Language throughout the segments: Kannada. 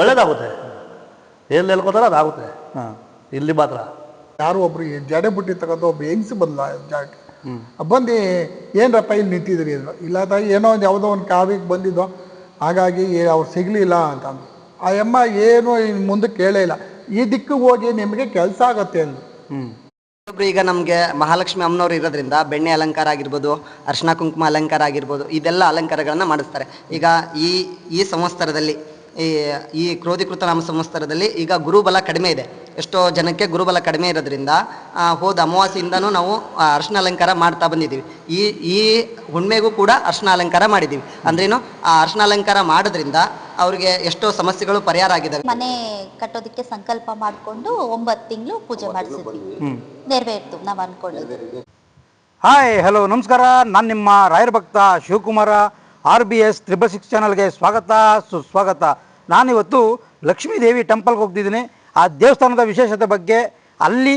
ಒಳ್ಳೇದಾಗುತ್ತೆ. ಎಲ್ಲಿ ಎಲ್ಲಿ ಹೇಳ್ಕೊತಾರೋ ಅದಾಗುತ್ತೆ. ಹಾಂ. ಇಲ್ಲಿ ಮಾತ್ರ. ಯಾರು ಒಬ್ರು ಜಡೆ ಬುಟ್ಟಿ ತಗೊಂಡು ಒಬ್ಬ ಹೆಂಗ್ಸು ಬಂದ್ಲ ಜಾಕ್ ಬಂದು ಏನರಪ್ಪ ಇಲ್ಲಿ ನಿಂತಿದ್ರಿ ಇದ್ರು ಇಲ್ಲ ತಾಯಿ ಏನೋ ಒಂದು ಯಾವುದೋ ಒಂದು ಕಾವಿಗೆ ಬಂದಿದ್ದೋ ಹಾಗಾಗಿ ಅವ್ರು ಸಿಗಲಿಲ್ಲ ಅಂತ ಅಂದ್ರು. ಆ ಅಮ್ಮ ಏನು ಮುಂದೆ ಕೇಳೇ ಇಲ್ಲ. ಈ ದಿಕ್ಕಿಗೆ ಹೋಗಿ ನಿಮಗೆ ಕೆಲಸ ಆಗತ್ತೆ ಅಂದ್ರು ಹ್ಞೂ ಒಬ್ರು ಈಗ ನಮಗೆ ಮಹಾಲಕ್ಷ್ಮಿ ಅಮ್ಮನವ್ರು ಇರೋದ್ರಿಂದ ಬೆಣ್ಣೆ ಅಲಂಕಾರ ಆಗಿರ್ಬೋದು ಅರ್ಶಿನ ಕುಂಕುಮ ಅಲಂಕಾರ ಆಗಿರ್ಬೋದು ಇದೆಲ್ಲ ಅಲಂಕಾರಗಳನ್ನು ಮಾಡಿಸ್ತಾರೆ. ಈಗ ಈ ಈ ಸಂವತ್ಸರದಲ್ಲಿ ಈ ಈ ಕ್ರೋಧಿಕೃತ ನಾಮ ಸಂವತ್ಸರದಲ್ಲಿ ಈಗ ಗುರುಬಲ ಕಡಿಮೆ ಇದೆ. ಎಷ್ಟೋ ಜನಕ್ಕೆ ಗುರುಬಲ ಕಡಿಮೆ ಇರೋದ್ರಿಂದ ಆ, ಹೋದ ಅಮಾವಾಸ್ಯೆಯಿಂದನೂ ನಾವು ಅರ್ಶನ ಅರ್ಶಿನ ಅಲಂಕಾರ ಮಾಡ್ತಾ ಬಂದಿದ್ದೀವಿ. ಈ ಈ ಹುಣ್ಮೆಗೂ ಕೂಡ ಅರ್ಶನ ಅಲಂಕಾರ ಮಾಡಿದ್ದೀವಿ. ಅಂದ್ರೇನು ಆ ಅರ್ಶನ ಅಲಂಕಾರ ಮಾಡೋದ್ರಿಂದ ಅವ್ರಿಗೆ ಎಷ್ಟೋ ಸಮಸ್ಯೆಗಳು ಪರಿಹಾರ ಆಗಿದ್ದಾವೆ. ಮನೆ ಕಟ್ಟೋದಕ್ಕೆ ಸಂಕಲ್ಪ ಮಾಡಿಕೊಂಡು ಒಂಬತ್ತು ತಿಂಗಳು ಪೂಜೆ ಮಾಡಿಸಿದ್ವಿ. ನೆರವೇರ್ತು ನಾವು ಅನ್ಕೊಂಡಿದ್ದೀವಿ ಹಾಯ್ ಹಲೋ ನಮಸ್ಕಾರ. ನಾನು ನಿಮ್ಮ ರಾಯರ್ ಭಕ್ತ Shivakumar. R B S triple six ಚಾನಲ್ಗೆ ಸ್ವಾಗತ, ಸುಸ್ವಾಗತ. ನಾನಿವತ್ತು ಲಕ್ಷ್ಮೀ ದೇವಿ ಟೆಂಪಲ್ಗೆ ಹೋಗ್ತಿದ್ದೀನಿ. ಆ ದೇವಸ್ಥಾನದ ವಿಶೇಷತೆ ಬಗ್ಗೆ, ಅಲ್ಲಿ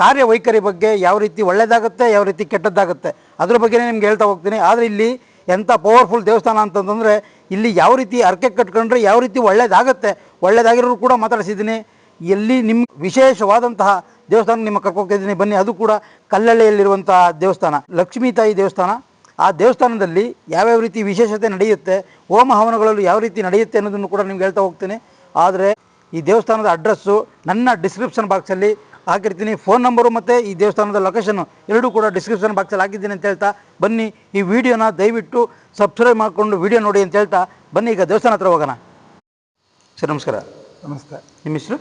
ಕಾರ್ಯವೈಖರಿ ಬಗ್ಗೆ ಯಾವ ರೀತಿ ಒಳ್ಳೆಯದಾಗುತ್ತೆ ಯಾವ ರೀತಿ ಕೆಟ್ಟದ್ದಾಗುತ್ತೆ, ಅದ್ರ ಬಗ್ಗೆನೇ ನಿಮ್ಗೆ ಹೇಳ್ತಾ ಹೋಗ್ತೀನಿ. ಆದರೆ ಇಲ್ಲಿ ಎಂಥ ಪವರ್ಫುಲ್ ದೇವಸ್ಥಾನ ಅಂತಂತಂದರೆ, ಇಲ್ಲಿ ಯಾವ ರೀತಿ ಅರ್ಕೆ ಕಟ್ಕೊಂಡ್ರೆ ಯಾವ ರೀತಿ ಒಳ್ಳೆಯದಾಗುತ್ತೆ ಒಳ್ಳೆಯದಾಗಿರೋರು ಕೂಡ ಮಾತಾಡಿಸಿದ್ದೀನಿ. ಎಲ್ಲಿ ನಿಮ್ಮ ವಿಶೇಷವಾದಂತಹ ದೇವಸ್ಥಾನ ನಿಮ್ಮ ಕರ್ಕೋಗ್ತಿದ್ದೀನಿ. ಬನ್ನಿ, ಅದು ಕೂಡ ಕಲ್ಲಳ್ಳಿಯಲ್ಲಿರುವಂತಹ ದೇವಸ್ಥಾನ ಲಕ್ಷ್ಮೀ ತಾಯಿ ದೇವಸ್ಥಾನ. ಆ ದೇವಸ್ಥಾನದಲ್ಲಿ ಯಾವ್ಯಾವ ರೀತಿ ವಿಶೇಷತೆ ನಡೆಯುತ್ತೆ ಹೋಮ ಹವನಗಳಲ್ಲಿ ಯಾವ ರೀತಿ ನಡೆಯುತ್ತೆ ಅನ್ನೋದನ್ನು ಕೂಡ ನಿಮ್ಗೆ ಹೇಳ್ತಾ ಹೋಗ್ತೀನಿ. ಆದರೆ ಈ ದೇವಸ್ಥಾನದ ಅಡ್ರೆಸ್ಸು ನನ್ನ ಡಿಸ್ಕ್ರಿಪ್ಷನ್ ಬಾಕ್ಸಲ್ಲಿ ಹಾಕಿರ್ತೀನಿ. ಫೋನ್ ನಂಬರು ಮತ್ತು ಈ ದೇವಸ್ಥಾನದ ಲೊಕೇಶನ್ನು ಎರಡೂ ಕೂಡ ಡಿಸ್ಕ್ರಿಪ್ಷನ್ ಬಾಕ್ಸಲ್ಲಿ ಹಾಕಿದ್ದೀನಿ ಅಂತ ಹೇಳ್ತಾ ಬನ್ನಿ. ಈ ವಿಡಿಯೋನ ದಯವಿಟ್ಟು ಸಬ್ಸ್ಕ್ರೈಬ್ ಮಾಡಿಕೊಂಡು ವಿಡಿಯೋ ನೋಡಿ ಅಂತ ಹೇಳ್ತಾ ಬನ್ನಿ. ಈಗ ದೇವಸ್ಥಾನ ಹತ್ರ ಹೋಗೋಣ. ಸರ್ ನಮಸ್ಕಾರ. ನಮಸ್ತೆ. ನಿಮ್ಮ ಹೆಸರು?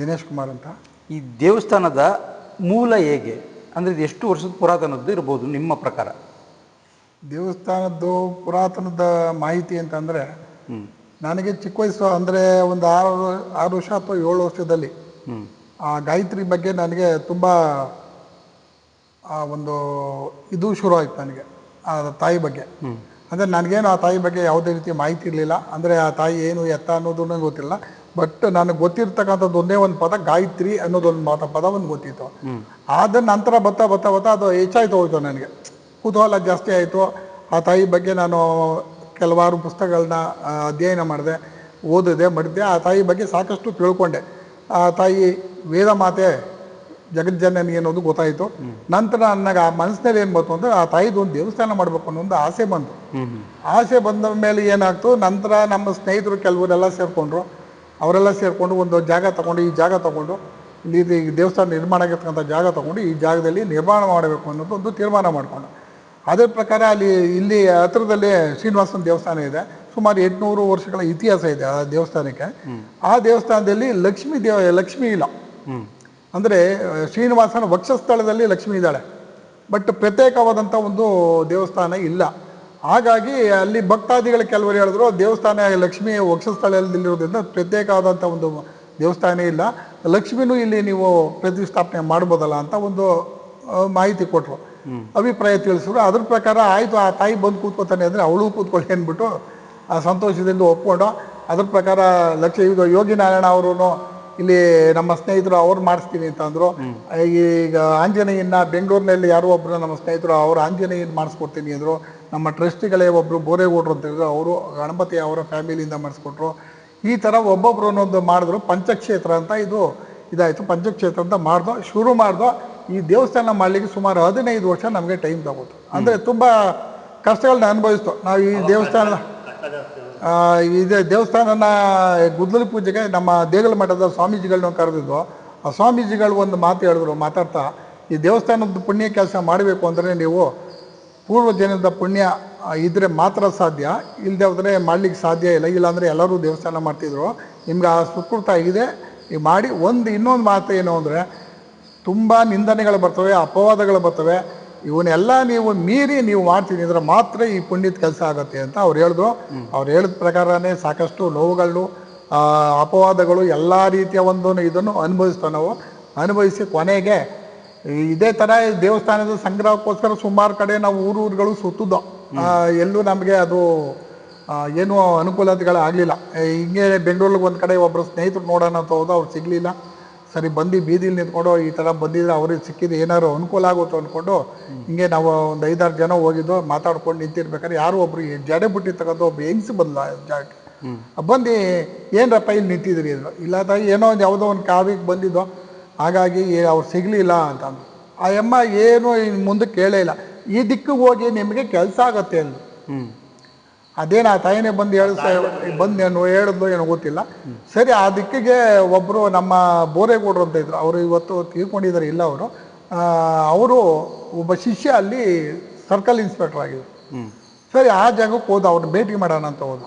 ದಿನೇಶ್ ಕುಮಾರ್ ಅಂತ. ಈ ದೇವಸ್ಥಾನದ ಮೂಲ ಹೇಗೆ? ಅಂದರೆ ಇದು ಎಷ್ಟು ವರ್ಷದ ಪುರಾತನದ್ದು ಇರ್ಬೋದು ನಿಮ್ಮ ಪ್ರಕಾರ? ದೇವಸ್ಥಾನದ್ದು ಪುರಾತನದ ಮಾಹಿತಿ ಅಂತಂದರೆ ನನಗೆ ಚಿಕ್ಕ ವಯಸ್ಸು ಅಂದರೆ ಒಂದು ಆರು ಆರು ವರ್ಷ ಅಥವಾ ಏಳು ವರ್ಷದಲ್ಲಿ ಆ ಗಾಯತ್ರಿ ಬಗ್ಗೆ ನನಗೆ ತುಂಬ ಆ ಒಂದು ಇದು ಶುರು ಆಯ್ತು ನನಗೆ ಆ ತಾಯಿ ಬಗ್ಗೆ. ಅಂದರೆ ನನಗೇನು ಆ ತಾಯಿ ಬಗ್ಗೆ ಯಾವುದೇ ರೀತಿ ಮಾಹಿತಿ ಇರಲಿಲ್ಲ. ಅಂದರೆ ಆ ತಾಯಿ ಏನು ಎತ್ತ ಅನ್ನೋದು ನನಗೆ ಗೊತ್ತಿಲ್ಲ ಬಟ್ ನನಗೆ ಗೊತ್ತಿರ್ತಕ್ಕಂಥದ್ದು ಒಂದೇ ಒಂದು ಪದ ಗಾಯತ್ರಿ ಅನ್ನೋದೊಂದು ಮಾತ ಪದ ಒಂದು ಗೊತ್ತಿತ್ತು. ಆದ ನಂತರ ಬರ್ತಾ ಬರ್ತಾ ಬರ್ತಾ ಅದು ಹೆಚ್ಚಾಯ್ತು ಹೋಯ್ತು ನನಗೆ. ಕುತೂಹಲ ಜಾಸ್ತಿ ಆಯಿತು. ಆ ತಾಯಿ ಬಗ್ಗೆ ನಾನು ಕೆಲವಾರು ಪುಸ್ತಕಗಳನ್ನ ಅಧ್ಯಯನ ಮಾಡಿದೆ ಓದಿದೆ ಮಡಿದೆ ಆ ತಾಯಿ ಬಗ್ಗೆ ಸಾಕಷ್ಟು ತಿಳ್ಕೊಂಡೆ. ಆ ತಾಯಿ ವೇದ ಮಾತೆ ಜಗಜ್ಜನನಿ ಅನ್ನೋದು ಗೊತ್ತಾಯಿತು. ನಂತರ ನನಗೆ ಆ ಮನಸ್ಸಿನಲ್ಲಿ ಏನು ಬಂತು ಅಂದರೆ ಆ ತಾಯಿದು ಒಂದು ದೇವಸ್ಥಾನ ಮಾಡಬೇಕು ಅನ್ನೋ ಒಂದು ಆಸೆ ಬಂತು. ಆಸೆ ಬಂದ ಮೇಲೆ ಏನಾಗ್ತು? ನಂತರ ನಮ್ಮ ಸ್ನೇಹಿತರು ಕೆಲವರೆಲ್ಲ ಸೇರಿಕೊಂಡ್ರು. ಅವರೆಲ್ಲ ಸೇರಿಕೊಂಡು ಒಂದು ಜಾಗ ತಗೊಂಡು ಈ ಜಾಗ ತಗೊಂಡು ಇಲ್ಲಿ ದೇವಸ್ಥಾನ ನಿರ್ಮಾಣ ಆಗಿರ್ತಕ್ಕಂಥ ಜಾಗ ತಗೊಂಡು ಈ ಜಾಗದಲ್ಲಿ ನಿರ್ಮಾಣ ಮಾಡಬೇಕು ಅನ್ನೋದು ಒಂದು ತೀರ್ಮಾನ ಮಾಡಿಕೊಂಡು ಅದೇ ಪ್ರಕಾರ ಅಲ್ಲಿ ಇಲ್ಲಿ ಹತ್ರದಲ್ಲಿ ಶ್ರೀನಿವಾಸನ ದೇವಸ್ಥಾನ ಇದೆ. ಸುಮಾರು ಎಂಟುನೂರು ವರ್ಷಗಳ ಇತಿಹಾಸ ಇದೆ ಆ ದೇವಸ್ಥಾನಕ್ಕೆ. ಆ ದೇವಸ್ಥಾನದಲ್ಲಿ ಲಕ್ಷ್ಮೀ ದೇವ ಲಕ್ಷ್ಮಿ ಇಲ್ಲ. ಅಂದರೆ ಶ್ರೀನಿವಾಸನ ವಕ್ಷಸ್ಥಳದಲ್ಲಿ ಲಕ್ಷ್ಮಿ ಇದ್ದಾಳೆ. ಬಟ್ ಪ್ರತ್ಯೇಕವಾದಂಥ ಒಂದು ದೇವಸ್ಥಾನ ಇಲ್ಲ. ಹಾಗಾಗಿ ಅಲ್ಲಿ ಭಕ್ತಾದಿಗಳು ಕೆಲವರು ಹೇಳಿದ್ರು ದೇವಸ್ಥಾನ ಲಕ್ಷ್ಮಿ ವಕ್ಷಸ್ಥಳದಲ್ಲಿರೋದ್ರಿಂದ ಪ್ರತ್ಯೇಕವಾದಂಥ ಒಂದು ದೇವಸ್ಥಾನ ಇಲ್ಲ. ಲಕ್ಷ್ಮಿನೂ ಇಲ್ಲಿ ನೀವು ಪ್ರತಿಷ್ಠಾಪನೆ ಮಾಡ್ಬೋದಲ್ಲ ಅಂತ ಒಂದು ಮಾಹಿತಿ ಕೊಟ್ಟರು ಅಭಿಪ್ರಾಯ ತಿಳಿಸಿದ್ರು. ಅದ್ರ ಪ್ರಕಾರ ಆಯಿತು ಆ ತಾಯಿ ಬಂದು ಕೂತ್ಕೋತಾನೆ ಅಂದರೆ ಅವಳು ಕೂತ್ಕೊಳ್ಳಿ ಅಂದ್ಬಿಟ್ಟು ಆ ಸಂತೋಷದಿಂದ ಒಪ್ಕೊಂಡು. ಅದ್ರ ಪ್ರಕಾರ ಲಕ್ಷ ಇದು ಯೋಗಿ ನಾರಾಯಣ ಅವರು ಇಲ್ಲಿ ನಮ್ಮ ಸ್ನೇಹಿತರು ಅವ್ರು ಮಾಡಿಸ್ತೀನಿ ಅಂತ ಅಂದ್ರು. ಈಗ ಆಂಜನೇಯನ್ನ ಬೆಂಗಳೂರಿನಲ್ಲಿ ಯಾರೋ ಒಬ್ರು ನಮ್ಮ ಸ್ನೇಹಿತರು ಅವ್ರು ಆಂಜನೇಯನ್ ಮಾಡಿಸ್ಕೊಡ್ತೀನಿ ಅಂದ್ರು. ನಮ್ಮ ಟ್ರಸ್ಟಿಗಳೇ ಒಬ್ರು ಬೋರೇಗೌಡರು ಅಂತ ಹೇಳಿದ್ರು. ಅವರು ಗಣಪತಿ ಅವರ ಫ್ಯಾಮಿಲಿಯಿಂದ ಮಾಡಿಸ್ಕೊಟ್ರು. ಈ ಥರ ಒಬ್ಬೊಬ್ರು ಅನ್ನೋದು ಮಾಡಿದ್ರು. ಪಂಚಕ್ಷೇತ್ರ ಅಂತ ಇದು ಇದಾಯಿತು. ಪಂಚಕ್ಷೇತ್ರ ಅಂತ ಮಾಡ್ದೋ ಶುರು ಮಾಡ್ದೋ. ಈ ದೇವಸ್ಥಾನ ಮಾಡಲಿಕ್ಕೆ ಸುಮಾರು ಹದಿನೈದು ವರ್ಷ ನಮಗೆ ಟೈಮ್ ತಗೋತು. ಅಂದರೆ ತುಂಬ ಕಷ್ಟಗಳನ್ನ ಅನುಭವಿಸ್ತು. ನಾವು ಈ ದೇವಸ್ಥಾನ ಇದೇ ದೇವಸ್ಥಾನನ ಗುದ್ದಲಿ ಪೂಜೆಗೆ ನಮ್ಮ ದೇಗಲ ಮಠದ ಸ್ವಾಮೀಜಿಗಳನ್ನ ಕರೆದಿದ್ದು ಆ ಸ್ವಾಮೀಜಿಗಳು ಒಂದು ಮಾತು ಹೇಳಿದ್ರು ಮಾತಾಡ್ತಾ ಈ ದೇವಸ್ಥಾನದ ಪುಣ್ಯ ಕೆಲಸ ಮಾಡಬೇಕು ಅಂದರೆ ನೀವು ಪೂರ್ವ ಜನದ ಪುಣ್ಯ ಇದ್ದರೆ ಇದ್ರೆ ಮಾತ್ರ ಸಾಧ್ಯ ಇಲ್ಲದೆ ಹೋದರೆ ಮಾಡ್ಲಿಕ್ಕೆ ಸಾಧ್ಯ ಇಲ್ಲ. ಇಲ್ಲಾಂದರೆ ಎಲ್ಲರೂ ದೇವಸ್ಥಾನ ಮಾಡ್ತಿದ್ರು. ನಿಮ್ಗೆ ಆ ಸುಕೃತ ಆಗಿದೆ ನೀವು ಮಾಡಿ ಒಂದು ಇನ್ನೊಂದು ಮಾತು ಏನು ಅಂದರೆ ತುಂಬ ನಿಂದನೆಗಳು ಬರ್ತವೆ ಅಪವಾದಗಳು ಬರ್ತವೆ. ಇವನ್ನೆಲ್ಲ ನೀವು ಮೀರಿ ನೀವು ಮಾಡ್ತೀನಿ ಅಂದ್ರೆ ಮಾತ್ರ ಈ ಪುಣ್ಯದ ಕೆಲಸ ಆಗುತ್ತೆ ಅಂತ ಅವ್ರು ಹೇಳಿದ್ರು ಅವ್ರು ಹೇಳಿದ ಪ್ರಕಾರನೇ ಸಾಕಷ್ಟು ನೋವುಗಳು ಅಪವಾದಗಳು ಎಲ್ಲ ರೀತಿಯ ಒಂದು ಇದನ್ನು ಅನುಭವಿಸ್ತೇವೆ ನಾವು. ಅನುಭವಿಸಿ ಕೊನೆಗೆ ಇದೇ ಥರ ದೇವಸ್ಥಾನದ ಸಂಗ್ರಹಕ್ಕೋಸ್ಕರ ಸುಮಾರು ಕಡೆ ನಾವು ಊರು ಊರುಗಳು ಆ, ಎಲ್ಲೂ ನಮಗೆ ಅದು ಏನು ಏನೂ ಅನುಕೂಲತೆಗಳು ಆಗಲಿಲ್ಲ ಹಿಂಗೆ ಬೆಂಗಳೂರಿಗೆ ಒಂದು ಕಡೆ ಒಬ್ಬರು ಸ್ನೇಹಿತರು ನೋಡೋಣ ಅಂತ ಹೋದ ಅವ್ರು ಸಿಗಲಿಲ್ಲ. ಸರಿ ಬಂದು ಬೀದಿಲಿ ನಿಂತ್ಕೊಂಡು ಈ ಥರ ಬಂದಿದ್ರೆ ಅವ್ರಿಗೆ ಸಿಕ್ಕಿದ್ದು ಏನಾದ್ರು ಅನುಕೂಲ ಆಗುತ್ತೆ ಅಂದ್ಕೊಂಡು ಹಿಂಗೆ ನಾವು ಒಂದು ಐದಾರು ಜನ ಹೋಗಿದ್ದು ಮಾತಾಡ್ಕೊಂಡು ನಿಂತಿರ್ಬೇಕಾದ್ರೆ ಯಾರೋ ಒಬ್ರು ಜಡೆ ಬುಟ್ಟಿ ತಗೊಂಡು ಒಬ್ಬ ಹೆಂಗ್ಸಿ ಬಂದ್ಲ ಜಾಗಕ್ಕೆ ಬಂದು ಏನರಪ್ಪ ಇಲ್ಲಿ ನಿಂತಿದ್ರಿ ಇದ್ರು ಇಲ್ಲ ತಾಯಿ ಏನೋ ಒಂದು ಯಾವುದೋ ಒಂದು ಕಾವಿಗೆ ಬಂದಿದ್ದೋ. ಹಾಗಾಗಿ ಅವ್ರು ಸಿಗಲಿಲ್ಲ ಅಂತ ಅಂದ್ರು. ಆ ಅಮ್ಮ ಏನು ಮುಂದಕ್ಕೆ ಕೇಳೇ ಇಲ್ಲ. ಈ ದಿಕ್ಕಿಗೆ ಹೋಗಿ ನಿಮಗೆ ಕೆಲಸ ಆಗತ್ತೆ ಅಂದ್ರು ಅದೇನು ಆ ತಾಯಿನೇ ಬಂದು ಹೇಳಿಸ್ತಾ ಬಂದು ಏನು ಹೇಳಿದ್ಲು ಏನೋ ಗೊತ್ತಿಲ್ಲ. ಸರಿ ಆ ದಿಕ್ಕಿಗೆ ಒಬ್ಬರು ನಮ್ಮ ಬೋರೇಗೌಡರು ಅಂತ ಇದ್ರು. ಅವರು ಇವತ್ತು ತೀರ್ಕೊಂಡಿದ್ದಾರೆ ಇಲ್ಲ ಅವರು. ಅವರು ಒಬ್ಬ ಶಿಷ್ಯ ಅಲ್ಲಿ ಸರ್ಕಲ್ ಇನ್ಸ್ಪೆಕ್ಟರ್ ಆಗಿದ್ರು. ಸರಿ ಆ ಜಾಗಕ್ಕೆ ಹೋದ ಅವ್ರನ್ನ ಭೇಟಿ ಮಾಡೋಣ ಅಂತ ಹೋದ.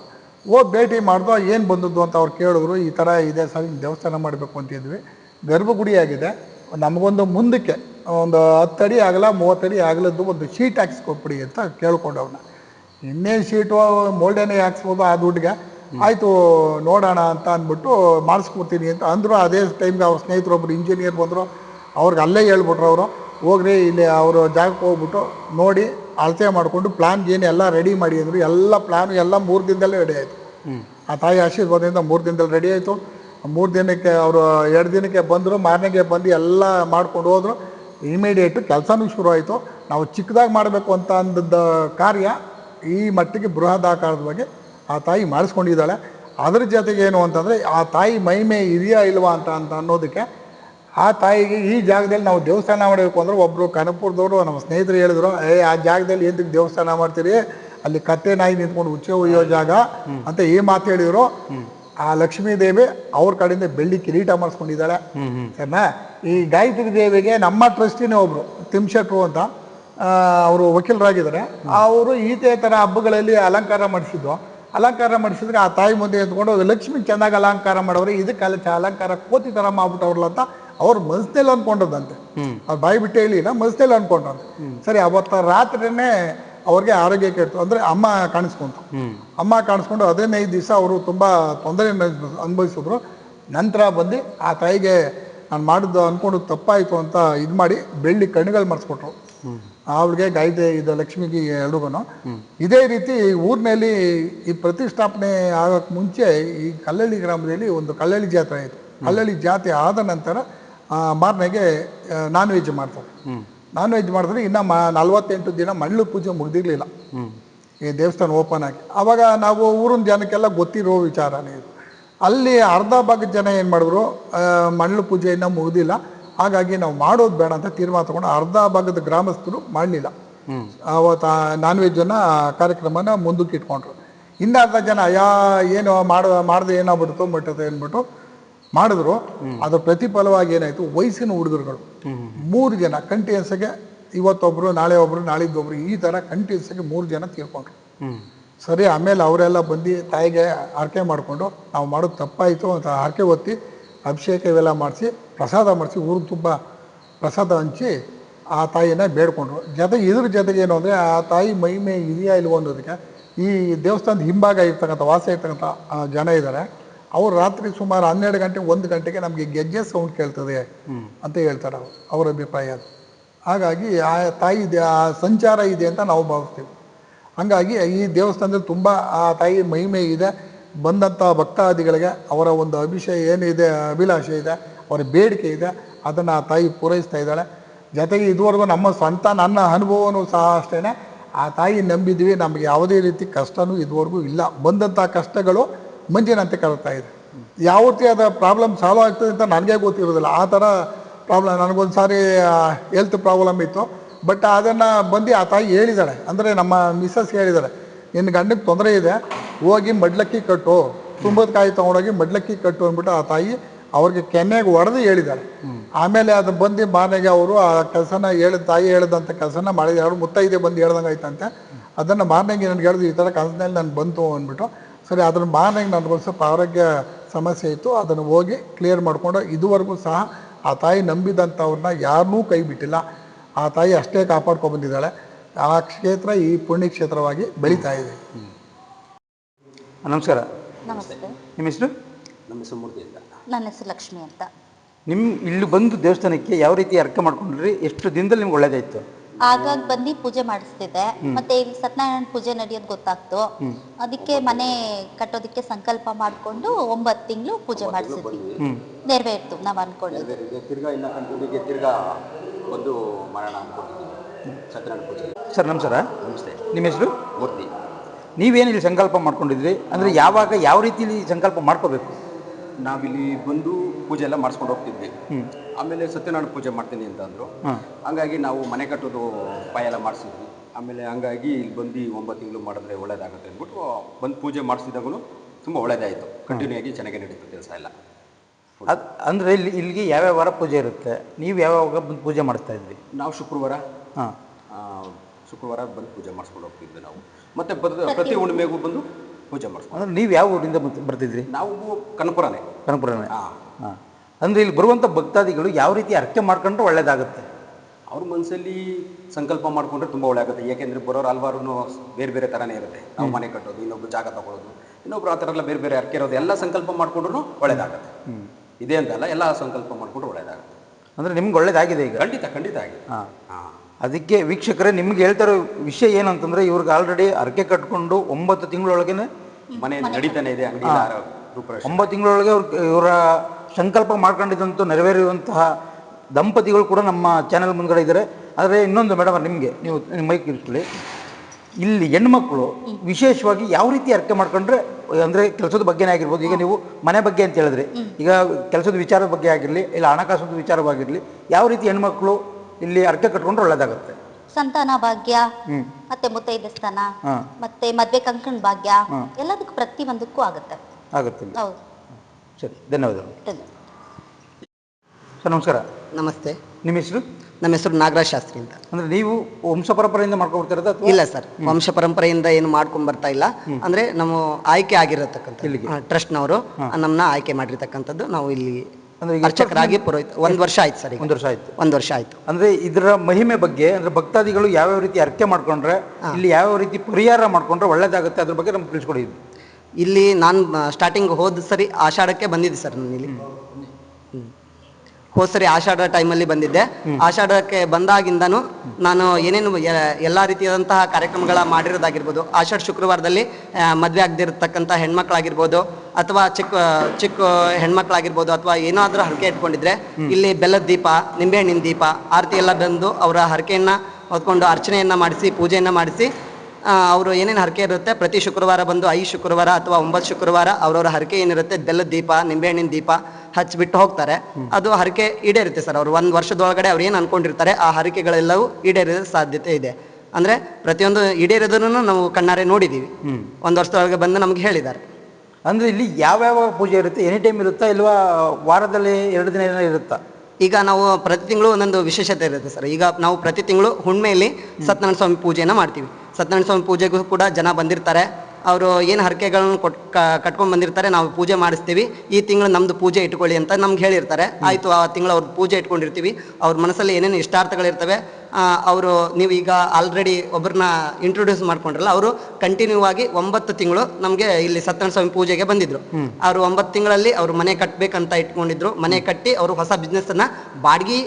ಹೋಗಿ ಭೇಟಿ ಮಾಡ್ದೋ ಏನು ಬಂದದ್ದು ಅಂತ ಅವ್ರು ಕೇಳಿದ್ರು ಈ ಥರ ಇದೆ ಸರಿ ದೇವಸ್ಥಾನ ಮಾಡಬೇಕು ಅಂತಿದ್ವಿ ಗರ್ಭಗುಡಿ ಆಗಿದೆ ನಮಗೊಂದು ಮುಂದಕ್ಕೆ ಒಂದು ಹತ್ತಡಿ ಆಗಲ್ಲ ಮೂವತ್ತಡಿ ಆಗಲದ್ದು ಒಂದು ಶೀಟ್ ಹಾಕ್ಸ್ಕೊಟ್ಬಿಡಿ ಅಂತ ಕೇಳ್ಕೊಂಡು ಇನ್ನೇನು ಶೀಟು ಮೋಲ್ಡೆನೇ ಹಾಕ್ಸ್ಬೋದು ಆ ದುಡ್ಡಿಗೆ? ಆಯಿತು ನೋಡೋಣ ಅಂತ ಅಂದ್ಬಿಟ್ಟು ಮಾಡಿಸ್ಕೊಡ್ತೀನಿ ಅಂತ ಅಂದರು ಅದೇ ಟೈಮ್ಗೆ ಅವ್ರ ಸ್ನೇಹಿತರು ಒಬ್ಬರು ಇಂಜಿನಿಯರ್ ಬಂದರು. ಅವ್ರಿಗೆ ಅಲ್ಲೇ ಹೇಳ್ಬಿಟ್ರು ಅವರು ಹೋಗ್ರಿ ಇಲ್ಲಿ ಅವರು ಜಾಗಕ್ಕೆ ಹೋಗ್ಬಿಟ್ಟು ನೋಡಿ ಅಳತೆ ಮಾಡಿಕೊಂಡು ಪ್ಲಾನ್ ಏನು ಎಲ್ಲ ರೆಡಿ ಮಾಡಿ ಅಂದರು. ಎಲ್ಲ ಪ್ಲ್ಯಾನು ಎಲ್ಲ ಮೂರು ದಿನದಲ್ಲೇ ರೆಡಿ ಆಯಿತು. ಆ ತಾಯಿ ಆಶೀರ್ವಾದದಿಂದ ಮೂರು ದಿನದಲ್ಲಿ ರೆಡಿ ಆಯಿತು. ಮೂರು ದಿನಕ್ಕೆ ಅವರು ಎರಡು ದಿನಕ್ಕೆ ಬಂದರು ಮಾರನೆಗೆ ಬಂದು ಎಲ್ಲ ಮಾಡ್ಕೊಂಡು ಹೋದರು. ಇಮಿಡಿಯೇಟು ಕೆಲಸನೂ ಶುರು ಆಯಿತು. ನಾವು ಚಿಕ್ಕದಾಗಿ ಮಾಡಬೇಕು ಅಂತ ಅಂದಿದ್ದ ಕಾರ್ಯ ಈ ಮಟ್ಟಿಗೆ ಬೃಹದಾಕಾರದ ಬಗ್ಗೆ ಆ ತಾಯಿ ಮಾಡಿಸ್ಕೊಂಡಿದ್ದಾಳೆ. ಅದರ ಜೊತೆಗೆ ಏನು ಅಂತಂದರೆ ಆ ತಾಯಿ ಮಹಿಮೆ ಇದೆಯಾ ಇಲ್ವಾ ಅಂತ ಅಂತ ಅನ್ನೋದಕ್ಕೆ ಆ ತಾಯಿಗೆ ಈ ಜಾಗದಲ್ಲಿ ನಾವು ದೇವಸ್ಥಾನ ಮಾಡಬೇಕು ಅಂದ್ರೆ ಒಬ್ಬರು ಕನಪುರದವರು ನಮ್ಮ ಸ್ನೇಹಿತರು ಹೇಳಿದ್ರು ಏ ಆ ಜಾಗದಲ್ಲಿ ಎಂದಕ್ಕೆ ದೇವಸ್ಥಾನ ಮಾಡ್ತೀರಿ? ಅಲ್ಲಿ ಕತ್ತೆ ನಾಯಿ ನಿಂತ್ಕೊಂಡು ಉಚ್ಚೆ ಒಯ್ಯೋ ಜಾಗ. ಅಂತ ಈ ಮಾತು ಹೇಳಿದ್ರು. ಆ ಲಕ್ಷ್ಮೀ ದೇವಿ ಅವ್ರ ಕಡೆಯಿಂದ ಬೆಳ್ಳಿ ಕಿರೀಟ ಮಾಡಿಸ್ಕೊಂಡಿದ್ದಾಳೆ. ಸರಿನಾ? ಈ ಗಾಯತ್ರಿ ದೇವಿಗೆ ನಮ್ಮ ಟ್ರಸ್ಟಿನೇ ಒಬ್ರು ತಿಮ್ಶೆಟ್ರು ಅಂತ. ಅವರು ವಕೀಲರಾಗಿದ್ದಾರೆ. ಅವರು ಈತೆ ಥರ ಹಬ್ಬಗಳಲ್ಲಿ ಅಲಂಕಾರ ಮಾಡಿಸಿದ್ದು. ಅಲಂಕಾರ ಮಾಡಿಸಿದ್ರೆ ಆ ತಾಯಿ ಮುಂದೆ ಎತ್ಕೊಂಡು ಲಕ್ಷ್ಮಿ ಚೆನ್ನಾಗಿ ಅಲಂಕಾರ ಮಾಡೋರು ಇದಕ್ಕೆ ಚ ಅಲಂಕಾರ ಕೋತಿ ಥರ ಮಾಡ್ಬಿಟ್ಟವ್ರಲ್ಲ ಅಂತ ಅವ್ರು ಮನಸ್ಸಿನಲ್ಲಿ ಅನ್ಕೊಂಡದಂತೆ. ಅವ್ರು ಬಾಯಿ ಬಿಟ್ಟು ಇಲ್ಲ ಮನಸ್ಸಿನಲ್ಲಿ ಅನ್ಕೊಂಡಂತೆ. ಸರಿ ಅವತ್ತ ರಾತ್ರಿನೇ ಅವ್ರಿಗೆ ಆರೋಗ್ಯ ಕೆಡ್ತು. ಅಂದರೆ ಅಮ್ಮ ಕಾಣಿಸ್ಕೊಂತು. ಅಮ್ಮ ಕಾಣಿಸ್ಕೊಂಡು ಹದಿನೈದು ದಿವಸ ಅವರು ತುಂಬ ತೊಂದರೆ ಅನುಭವಿಸಿದ್ರು. ನಂತರ ಬಂದು ಆ ತಾಯಿಗೆ ನಾನು ಮಾಡಿದ್ದು ಅಂದ್ಕೊಂಡು ತಪ್ಪಾಯಿತು ಅಂತ ಇದು ಮಾಡಿ ಬೆಳ್ಳಿ ಕಣ್ಣುಗಳು ಮಾಡಿಸ್ಕೊಟ್ರು ಅವಳಿಗೆ ಗಾಯತ್ರಿ, ಇದು ಲಕ್ಷ್ಮಿಗೆ ಎಲ್ರಿಗೂ ಇದೇ ರೀತಿ ಊರಿನಲ್ಲಿ ಈ ಪ್ರತಿಷ್ಠಾಪನೆ ಆಗೋಕ್ಕೆ ಮುಂಚೆ ಈ ಕಲ್ಲಳ್ಳಿ ಗ್ರಾಮದಲ್ಲಿ ಒಂದು ಕಲ್ಲಳ್ಳಿ ಜಾತ್ರೆ ಆಯಿತು. ಕಲ್ಲಳ್ಳಿ ಜಾತ್ರೆ ಆದ ನಂತರ ಮಾರನೆಗೆ ನಾನ್ ವೆಜ್ ಮಾಡ್ತಾರೆ. ನಾನ್ ವೆಜ್ ಮಾಡಿದ್ರೆ ಇನ್ನು ಮ, ನಲ್ವತ್ತೆಂಟು ದಿನ ಮಳ್ಳು ಪೂಜೆ ಮುಗ್ದಿರ್ಲಿಲ್ಲ. ಈ ದೇವಸ್ಥಾನ ಓಪನ್ ಆಗಿ. ಆವಾಗ ನಾವು ಊರಿನ ಜನಕ್ಕೆಲ್ಲ ಗೊತ್ತಿರೋ ವಿಚಾರನೇ ಇದು. ಅಲ್ಲಿ ಅರ್ಧ ಭಾಗದ ಜನ ಏನು ಮಾಡಿದ್ರು ಮಣ್ಣು ಮಳ್ಳು ಪೂಜೆ ಇನ್ನೂ ಮುಗ್ದಿಲ್ಲ. ಹಾಗಾಗಿ ನಾವು ಮಾಡೋದು ಬೇಡ ಅಂತ ತೀರ್ಮಾನ ತಗೊಂಡು ಅರ್ಧ ಭಾಗದ ಗ್ರಾಮಸ್ಥರು ಮಾಡಲಿಲ್ಲ. ಅವತ್ತು ನಾನ್ ವೆಜ್ಜನ್ನು ಕಾರ್ಯಕ್ರಮನ ಮುಂದಕ್ಕೆ ಇಟ್ಕೊಂಡ್ರು. ಇನ್ನು ಅರ್ಧ ಜನ ಯಾ ಏನು ಮಾಡ ಮಾಡದೆ ಏನಾಗ್ಬಿಡ್ತು ಮಟ್ಟದ ಅಂದ್ಬಿಟ್ಟು ಮಾಡಿದ್ರು. ಅದ್ರ ಪ್ರತಿಫಲವಾಗಿ ಏನಾಯಿತು ವಯಸ್ಸಿನ ಹುಡುಗರುಗಳು. ಮೂರು ಜನ ಕಂಟಿನ್ಯೂಸ್ಗೆ ಇವತ್ತೊಬ್ರು ನಾಳೆ ಒಬ್ರು ನಾಳಿದ್ದೊಬ್ರು ಈ ಥರ ಕಂಟಿನ್ಯೂಸ್ಗೆ ಮೂರು ಜನ ತೀರ್ಕೊಂಡ್ರು. ಸರಿ ಆಮೇಲೆ ಅವರೆಲ್ಲ ಬಂದು ತಾಯಿಗೆ ಹರಕೆ ಮಾಡಿಕೊಂಡು ನಾವು ಮಾಡೋದು ತಪ್ಪಾಯಿತು ಅಂತ ಹರಕೆ ಒತ್ತಿ ಅಭಿಷೇಕ ಇವೆಲ್ಲ ಮಾಡಿಸಿ ಪ್ರಸಾದ ಮಾಡಿಸಿ ಊರಿಗೆ ತುಂಬ ಪ್ರಸಾದ ಹಂಚಿ ಆ ತಾಯಿನ ಬೇಡ್ಕೊಂಡ್ರು. ಜೊತೆಗೆ ಇದ್ರ ಜೊತೆಗೆ ಏನು ಅಂದರೆ ಆ ತಾಯಿ ಮಹಿಮೆ ಇದೆಯಾ ಇಲ್ವೋ ಅನ್ನೋದಕ್ಕೆ ಈ ದೇವಸ್ಥಾನದ ಹಿಂಭಾಗ ಇರ್ತಕ್ಕಂಥ ವಾಸ ಇರ್ತಕ್ಕಂಥ ಜನ ಇದ್ದಾರೆ ಅವರು ರಾತ್ರಿ ಸುಮಾರು ಹನ್ನೆರಡು ಗಂಟೆ ಒಂದು ಗಂಟೆಗೆ ನಮಗೆ ಗೆಜ್ಜೆ ಸೌಂಡ್ ಕೇಳ್ತದೆ ಅಂತ ಹೇಳ್ತಾರೆ ಅವರು ಅವರ ಅಭಿಪ್ರಾಯ ಅದು. ಹಾಗಾಗಿ ಆ ತಾಯಿ ಇದೆ ಆ ಸಂಚಾರ ಇದೆ ಅಂತ ನಾವು ಭಾವಿಸ್ತೀವಿ. ಹಾಗಾಗಿ ಈ ದೇವಸ್ಥಾನದಲ್ಲಿ ತುಂಬ ಆ ತಾಯಿ ಮಹಿಮೆ ಇದೆ. ಬಂದಂಥ ಭಕ್ತಾದಿಗಳಿಗೆ ಅವರ ಒಂದು ಅಭಿಷಯ ಏನಿದೆ, ಅಭಿಲಾಷೆ ಇದೆ, ಅವರ ಬೇಡಿಕೆ ಇದೆ, ಅದನ್ನು ಆ ತಾಯಿ ಪೂರೈಸ್ತಾ ಇದ್ದಾಳೆ. ಜೊತೆಗೆ ಇದುವರೆಗೂ ನಮ್ಮ ಸ್ವಂತ, ನನ್ನ ಅನುಭವವೂ ಸಹ ಅಷ್ಟೇ ಆ ತಾಯಿ ನಂಬಿದ್ವಿ, ನಮಗೆ ಯಾವುದೇ ರೀತಿ ಕಷ್ಟವೂ ಇದುವರೆಗೂ ಇಲ್ಲ. ಬಂದಂಥ ಕಷ್ಟಗಳು ಮಂಜಿನಂತೆ ಕಳ್ತಾ ಇದೆ. ಯಾವ ರೀತಿ ಅದರ ಪ್ರಾಬ್ಲಮ್ ಸಾಲ್ವ್ ಆಗ್ತದೆ ಅಂತ ನನಗೆ ಗೊತ್ತಿರೋದಿಲ್ಲ ಆ ಥರ ಪ್ರಾಬ್ಲಮ್ ನನಗೊಂದು ಸಾರಿ ಹೆಲ್ತ್ ಪ್ರಾಬ್ಲಮ್ ಇತ್ತು. ಬಟ್ ಅದನ್ನು ಬಂದು ಆ ತಾಯಿ ಹೇಳಿದ್ದಾಳೆ ಅಂದರೆ ನಮ್ಮ ಮಿಸ್ಸಸ್ ಹೇಳಿದ್ದಾಳೆ ನಿನ್ನ ಗಂಡಕ್ಕೆ ತೊಂದರೆ ಇದೆ ಹೋಗಿ ಮಡ್ಲಕ್ಕಿ ಕಟ್ಟು. ತುಂಬದ ಕಾಯಿ ತಗೊಂಡೋಗಿ ಮಡ್ಲಕ್ಕಿ ಕಟ್ಟು ಅಂದ್ಬಿಟ್ಟು ಆ ತಾಯಿ ಅವ್ರಿಗೆ ಕೆನ್ನೆಗೆ ಒಡೆದು ಹೇಳಿದ್ದಾರೆ ಆಮೇಲೆ ಅದು ಬಂದು ಮಾನೆಗೆ ಅವರು ಆ ಕೆಲಸನ ಹೇಳಿದ ತಾಯಿ ಹೇಳಿದಂಥ ಕೆಲಸನ ಮಾಡಿದ ಅವರು ಮುತ್ತೈದೆ ಬಂದು ಹೇಳ್ದಂಗೆ ಆಯ್ತಂತೆ. ಅದನ್ನು ಮಾರ್ನೆಗೆ ನನಗೆ ಹೇಳಿದ್ರು, ಈ ಥರ ಕನಸಿನಲ್ಲಿ ನಾನು ಬಂತು ಅಂದ್ಬಿಟ್ಟು. ಸರಿ ಅದನ್ನು ಮಾನೆಗೆ ನನಗೊಂದು ಸ್ವಲ್ಪ ಆರೋಗ್ಯ ಸಮಸ್ಯೆ ಇತ್ತು, ಅದನ್ನು ಹೋಗಿ ಕ್ಲಿಯರ್ ಮಾಡಿಕೊಂಡು ಇದುವರೆಗೂ ಸಹ ಆ ತಾಯಿ ನಂಬಿದಂಥವ್ರನ್ನ ಯಾರನ್ನೂ ಕೈ ಬಿಟ್ಟಿಲ್ಲ. ಆ ತಾಯಿ ಅಷ್ಟೇ ಕಾಪಾಡ್ಕೊಂಡು ಬಂದಿದ್ದಾಳೆ. ಆ ಕ್ಷೇತ್ರ ಈ ಪುಣ್ಯಕ್ಷೇತ್ರವಾಗಿ ಬೆಳೀತಾ ಇದೆ. ನಮಸ್ಕಾರ. ನಮಸ್ತೆ. ನಿಮ್ಮ ಹೆಸರು? ನಮ್ಮ ಹೆಸರು ಮೂರ್ತಿ ಅಂತ. ನನ್ನ ಹೆಸರು ಲಕ್ಷ್ಮಿ ಅಂತ. ನಿಮ್ಮ ಇಲ್ಲಿ ಬಂದು ದೇವಸ್ಥಾನಕ್ಕೆ ಯಾವ ರೀತಿ ಅರ್ಕ ಮಾಡ್ಕೊಂಡ್ರಿ? ಎಷ್ಟು ದಿನದಲ್ಲಿ ನಿಮ್ಗೆ ಒಳ್ಳೇದಾಯ್ತು? ಆಗಾಗ ಬಂದು ಪೂಜೆ ಮಾಡಿಸ್ತಿದ್ದೆ. ಮತ್ತೆ ಇಲ್ಲಿ ಸತ್ಯನಾರಾಯಣ ಪೂಜೆ ನಡೆಯೋದು ಗೊತ್ತಾಗ್ತು. ಅದಕ್ಕೆ ಮನೆ ಕಟ್ಟೋದಕ್ಕೆ ಸಂಕಲ್ಪ ಮಾಡಿಕೊಂಡು ಒಂಬತ್ತು ತಿಂಗಳು ಪೂಜೆ ಮಾಡಿಸಿದ್ವಿ. ನೆರವೇರ್ತು ನಾವು ಅನ್ಕೊಂಡಿದ್ವಿ ತಿರ್ಗಾ ಇನ್ನ ಕಂಟಿನ್ಯೂಗೆ ತಿರ್ಗಾ ಒಂದು ಮಾಡೋಣ ಸತ್ಯನಾರಾಯಣ ಪೂಜೆ ಸರ್ ನಮಸ್ಕಾರ. ನಮಸ್ತೆ. ನಿಮ್ಮ ಹೆಸರು? ಮೂರ್ತಿ. ನೀವೇನು ಇಲ್ಲಿ ಸಂಕಲ್ಪ ಮಾಡ್ಕೊಂಡಿದ್ರಿ? ಅಂದರೆ ಯಾವಾಗ ಯಾವ ರೀತಿಯಲ್ಲಿ ಸಂಕಲ್ಪ ಮಾಡ್ಕೋಬೇಕು? ನಾವಿಲ್ಲಿ ಬಂದು ಪೂಜೆ ಎಲ್ಲ ಮಾಡಿಸ್ಕೊಂಡು ಹೋಗ್ತಿದ್ವಿ. ಆಮೇಲೆ ಸತ್ಯನಾರಾಯಣ ಪೂಜೆ ಮಾಡ್ತೀನಿ ಅಂತ ಅಂದರು. ಹಂಗಾಗಿ ನಾವು ಮನೆ ಕಟ್ಟೋದು ಉಪಾಯ ಎಲ್ಲ ಮಾಡಿಸಿದ್ವಿ. ಆಮೇಲೆ ಹಂಗಾಗಿ ಇಲ್ಲಿ ಬಂದು ಒಂಬತ್ತು ತಿಂಗಳು ಮಾಡಿದ್ರೆ ಒಳ್ಳೇದಾಗುತ್ತೆ ಅಂದ್ಬಿಟ್ಟು ಬಂದು ಪೂಜೆ ಮಾಡಿಸಿದಾಗೂ ತುಂಬ ಒಳ್ಳೇದಾಯಿತು. ಕಂಟಿನ್ಯೂ ಆಗಿ ಚೆನ್ನಾಗಿ ನಡೀತು ಕೆಲಸ ಎಲ್ಲ. ಅದು ಅಂದರೆ ಇಲ್ಲಿ ಇಲ್ಲಿಗೆ ಯಾವ್ಯಾವ ವಾರ ಪೂಜೆ ಇರುತ್ತೆ? ನೀವು ಯಾವಾಗ ಬಂದು ಪೂಜೆ ಮಾಡ್ತಾ ಇದ್ರಿ? ನಾವು ಶುಕ್ರವಾರ. ಹಾಂ. ಆ, ಶುಕ್ರವಾರ ಬಂದು ಪೂಜೆ ಮಾಡಿಸ್ಕೊಂಡು ಹೋಗ್ತಿದ್ವಿ ನಾವು. ಮತ್ತೆ ಪ್ರತಿ ಹುಣ್ಣಿಮೆಗೂ ಬಂದು ಪೂಜೆ ಮಾಡ್ತೀವಿ. ಅಂದ್ರೆ ನೀವು ಯಾವ ಊರಿಂದ ಬರ್ತಿದ್ರಿ? ನಾವು ಕನಪುರನೇ ಕನಕಪುರನೇ? ಹಾಂ. ಹಾಂ. ಅಂದರೆ ಇಲ್ಲಿ ಬರುವಂಥ ಭಕ್ತಾದಿಗಳು ಯಾವ ರೀತಿ ಅರ್ಕೆ ಮಾಡ್ಕೊಂಡ್ರೆ ಒಳ್ಳೇದಾಗುತ್ತೆ? ಅವ್ರ ಮನಸ್ಸಲ್ಲಿ ಸಂಕಲ್ಪ ಮಾಡ್ಕೊಂಡ್ರೆ ತುಂಬ ಒಳ್ಳೆ ಆಗುತ್ತೆ ಯಾಕೆಂದ್ರೆ ಬರೋರು ಹಲ್ವಾರು ಬೇರೆ ಬೇರೆ ಥರನೇ ಇರುತ್ತೆ. ನಾವು ಮನೆ ಕಟ್ಟೋದು ಇನ್ನೊಬ್ರು ಜಾಗ ತಗೊಳ್ಳೋದು ಇನ್ನೊಬ್ರು ಆ ಥರ ಎಲ್ಲ ಬೇರೆ ಬೇರೆ ಅರ್ಕೆ ಇರೋದು ಎಲ್ಲ ಸಂಕಲ್ಪ ಮಾಡ್ಕೊಂಡ್ರು ಒಳ್ಳೇದಾಗುತ್ತೆ. ಇದೇ ಅಂತಲ್ಲ ಎಲ್ಲ ಸಂಕಲ್ಪ ಮಾಡ್ಕೊಂಡ್ರೆ ಒಳ್ಳೇದಾಗುತ್ತೆ. ಅಂದರೆ ನಿಮ್ಗೆ ಒಳ್ಳೇದಾಗಿದೆ ಈಗ? ಖಂಡಿತ ಖಂಡಿತ ಆಗಿದೆ. ಹಾಂ. ಹಾಂ. ಅದಕ್ಕೆ ವೀಕ್ಷಕರೇ ನಿಮ್ಗೆ ಹೇಳ್ತಾರೋ ವಿಷಯ ಏನಂತಂದ್ರೆ ಇವ್ರಿಗೆ ಆಲ್ರೆಡಿ ಅರ್ಕೆ ಕಟ್ಕೊಂಡು ಒಂಬತ್ತು ತಿಂಗಳೊಳಗೆ ಮನೆ ನಡೀತಾನೆ ಇದೆ ಒಂಬತ್ತು ತಿಂಗಳೊಳಗೆ ಅವ್ರ ಇವರ ಸಂಕಲ್ಪ ಮಾಡ್ಕೊಂಡಿದ್ದಂತೂ ನೆರವೇರುವಂತಹ ದಂಪತಿಗಳು ಕೂಡ ನಮ್ಮ ಚಾನೆಲ್ ಮುಂದ್ಗಡೆ ಇದ್ದಾರೆ. ಆದರೆ ಇನ್ನೊಂದು ಮೇಡಮ್ ನಿಮಗೆ ನೀವು ನಿಮ್ಮ ಮೈಕ್ ಇರ್ತೀವಿ ಇಲ್ಲಿ ಹೆಣ್ಮಕ್ಳು ವಿಶೇಷವಾಗಿ ಯಾವ ರೀತಿ ಅರ್ಕೆ ಮಾಡ್ಕೊಂಡ್ರೆ ಅಂದರೆ ಕೆಲಸದ ಬಗ್ಗೆನೇ ಆಗಿರ್ಬೋದು. ಈಗ ನೀವು ಮನೆ ಬಗ್ಗೆ ಅಂತ ಹೇಳಿದ್ರಿ. ಈಗ ಕೆಲಸದ ವಿಚಾರದ ಬಗ್ಗೆ ಆಗಿರಲಿ ಇಲ್ಲ ಹಣಕಾಸದ ವಿಚಾರವಾಗಿರಲಿ ಯಾವ ರೀತಿ ಹೆಣ್ಮಕ್ಳು ಇಲ್ಲಿ ಅರ್ಕೆ ಕಟ್ಕೊಂಡ್ರೆ ಒಳ್ಳೇದಾಗುತ್ತೆ. ಸಂತಾನ ಭಾಗ್ಯ ಮತ್ತೆ ಮುತ್ತೈದೆ ಸ್ಥಾನ ಹಾ. ಮತ್ತೆ ಮದ್ವೆ ಕಂಕಣ ಭಾಗ್ಯ ಎಲ್ಲದಕ್ಕೂ ಪ್ರತಿ ಒಂದಕ್ಕೂ ಆಗುತ್ತೆ. ಆಗುತ್ತೆ. ಇಲ್ಲಿ. ಹೌದು. ಸರಿ ಧನ್ಯವಾದಗಳು. ಧನ್ಯವಾದ. ಸರ್ ನಮಸ್ಕಾರ. ನಮಸ್ತೆ. ನಿಮ್ಮ ಹೆಸರು? ನಮ್ಮ ಹೆಸರು ನಾಗರಾಜ್ ಶಾಸ್ತ್ರಿ ಅಂತ. ಅಂದ್ರೆ ನೀವು ವಂಶ ಪರಂಪರೆಯಿಂದ ಮಾಡ್ಕೊಡ್ತಿರೋದ ಅಥವಾ? ಇಲ್ಲ ಸರ್ ವಂಶ ಪರಂಪರೆಯಿಂದ ಏನು ಮಾಡ್ಕೊಂಡ್ ಬರ್ತಾ ಇಲ್ಲ ಅಂದ್ರೆ ನಮ್ಮ ಆಯ್ಕೆ ಆಗಿರತಕ್ಕಂಥ ಟ್ರಸ್ಟ್ನವರು ನಮ್ಮನ್ನ ಆಯ್ಕೆ ಮಾಡಿರ್ತಕ್ಕಂಥದ್ದು ನಾವು ಇಲ್ಲಿ ಅಂದ್ರೆ ಅರ್ಚಕರಾಗಿ ಪುರೋಹಿತ. ಒಂದು ವರ್ಷ ಆಯ್ತು ಸರ್ ಒಂದು ವರ್ಷ ಆಯ್ತು. ಒಂದು ವರ್ಷ ಆಯ್ತು. ಅಂದ್ರೆ ಇದರ ಮಹಿಮೆ ಬಗ್ಗೆ ಅಂದ್ರೆ ಭಕ್ತಾದಿಗಳು ಯಾವ್ಯಾವ ರೀತಿ ಅರ್ಕೆ ಮಾಡ್ಕೊಂಡ್ರೆ ಇಲ್ಲಿ ಯಾವ್ಯಾವ ರೀತಿ ಪರಿಹಾರ ಮಾಡ್ಕೊಂಡ್ರೆ ಒಳ್ಳೇದಾಗುತ್ತೆ ಅದ್ರ ಬಗ್ಗೆ ನಮ್ಗೆ ತಿಳಿಸ್ಕೊಡಿ. ಇಲ್ಲಿ ನಾನು ಸ್ಟಾರ್ಟಿಂಗ್ ಹೋದ ಸರಿ ಆಷಾಢಕ್ಕೆ ಬಂದಿದ್ದೆ ಸರ್ ನಾನು ಇಲ್ಲಿ. ಹೋದ ಸರಿ ಆಷಾಢ ಟೈಮಲ್ಲಿ ಬಂದಿದ್ದೆ. ಆಷಾಢಕ್ಕೆ ಬಂದಾಗಿಂದನು ನಾನು ಏನೇನು ಎಲ್ಲ ರೀತಿಯಾದಂತಹ ಕಾರ್ಯಕ್ರಮಗಳ ಮಾಡಿರೋದಾಗಿರ್ಬೋದು. ಆಷಾಢ ಶುಕ್ರವಾರದಲ್ಲಿ ಮದುವೆ ಮದ್ವೆ ಆಗದಿರತಕ್ಕಂಥ ಹೆಣ್ಮಕ್ಳಾಗಿರ್ಬೋದು ಅಥವಾ ಚಿಕ್ಕ ಚಿಕ್ಕ ಹೆಣ್ಮಕ್ಳಾಗಿರ್ಬೋದು ಅಥವಾ ಏನಾದ್ರೂ ಹರಕೆ ಇಟ್ಕೊಂಡಿದ್ರೆ ಇಲ್ಲಿ ಬೆಲ್ಲದ ದೀಪ ನಿಂಬೆಹಣ್ಣಿನ ದೀಪ ಆರತಿ ಎಲ್ಲ ಬಂದು ಅವರ ಹರಕೆಯನ್ನ ಹೊತ್ಕೊಂಡು ಅರ್ಚನೆಯನ್ನ ಮಾಡಿಸಿ ಪೂಜೆಯನ್ನ ಮಾಡಿಸಿ ಅವರು ಏನೇನು ಹರಕೆ ಇರುತ್ತೆ ಪ್ರತಿ ಶುಕ್ರವಾರ ಬಂದು ಐದು ಶುಕ್ರವಾರ ಅಥವಾ ಒಂಬತ್ತು ಶುಕ್ರವಾರ ಅವರವರ ಹರಕೆ ಏನಿರುತ್ತೆ ಬೆಲ್ಲದ ದೀಪ ನಿಂಬೆಹಣ್ಣಿನ ದೀಪ ಹಚ್ಬಿಟ್ಟು ಹೋಗ್ತಾರೆ. ಅದು ಹರಕೆ ಈಡೇರುತ್ತೆ ಸರ್. ಅವ್ರು ಒಂದು ವರ್ಷದೊಳಗಡೆ ಅವ್ರು ಏನು ಅನ್ಕೊಂಡಿರ್ತಾರೆ ಆ ಹರಕೆಗಳೆಲ್ಲವೂ ಈಡೇರಿದ ಸಾಧ್ಯತೆ ಇದೆ. ಅಂದ್ರೆ ಪ್ರತಿಯೊಂದು ಈಡೇರೋದನ್ನು ನಾವು ಕಣ್ಣಾರೆ ನೋಡಿದೀವಿ. ಒಂದು ವರ್ಷದೊಳಗೆ ಬಂದು ನಮ್ಗೆ ಹೇಳಿದ್ದಾರೆ. ಅಂದ್ರೆ ಇಲ್ಲಿ ಯಾವ್ಯಾವ ಪೂಜೆ ಇರುತ್ತೆ? ಎನಿ ಟೈಮ್ ಇರುತ್ತಾ ಇಲ್ವಾ ವಾರದಲ್ಲಿ ಎರಡು ದಿನ ಏನೋ ಇರುತ್ತಾ? ಈಗ ನಾವು ಪ್ರತಿ ತಿಂಗಳು ಒಂದೊಂದು ವಿಶೇಷತೆ ಇರುತ್ತೆ ಸರ್. ಈಗ ನಾವು ಪ್ರತಿ ತಿಂಗಳು ಹುಣ್ಮೆಯಲ್ಲಿ ಸತ್ಯನಾರಾಯಣ ಸ್ವಾಮಿ ಪೂಜೆಯನ್ನು ಮಾಡ್ತೀವಿ. ಸತ್ಯನಾರಾಯಣ ಸ್ವಾಮಿ ಪೂಜೆಗೂ ಕೂಡ ಜನ ಬಂದಿರ್ತಾರೆ. ಅವರು ಏನು ಹರಕೆಗಳನ್ನು ಕೊಟ್ ಕಟ್ಕೊಂಡು ಬಂದಿರ್ತಾರೆ ನಾವು ಪೂಜೆ ಮಾಡಿಸ್ತೀವಿ. ಈ ತಿಂಗಳು ನಮ್ದು ಪೂಜೆ ಇಟ್ಕೊಳ್ಳಿ ಅಂತ ನಮ್ಗೆ ಹೇಳಿರ್ತಾರೆ. ಆಯಿತು ಆ ತಿಂಗಳು ಅವ್ರ ಪೂಜೆ ಇಟ್ಕೊಂಡಿರ್ತೀವಿ. ಅವ್ರ ಮನಸ್ಸಲ್ಲಿ ಏನೇನು ಇಷ್ಟಾರ್ಥಗಳಿರ್ತವೆ ಅವರು ನೀವು ಈಗ ಆಲ್ರೆಡಿ ಒಬ್ಬರನ್ನ ಇಂಟ್ರೊಡ್ಯೂಸ್ ಮಾಡ್ಕೊಂಡ್ರಲ್ಲ ಅವರು ಕಂಟಿನ್ಯೂ ಆಗಿ ಒಂಬತ್ತು ತಿಂಗಳು ನಮಗೆ ಇಲ್ಲಿ ಸತ್ಯನಾರಾಯಣ ಸ್ವಾಮಿ ಪೂಜೆಗೆ ಬಂದಿದ್ರು. ಅವರು ಒಂಬತ್ತು ತಿಂಗಳಲ್ಲಿ ಅವರು ಮನೆ ಕಟ್ಟಬೇಕಂತ ಇಟ್ಕೊಂಡಿದ್ರು. ಮನೆ ಕಟ್ಟಿ ಅವರು ಹೊಸ ಬಿಸ್ನೆಸ್ಸನ್ನು ಬಾಡಿಗೆ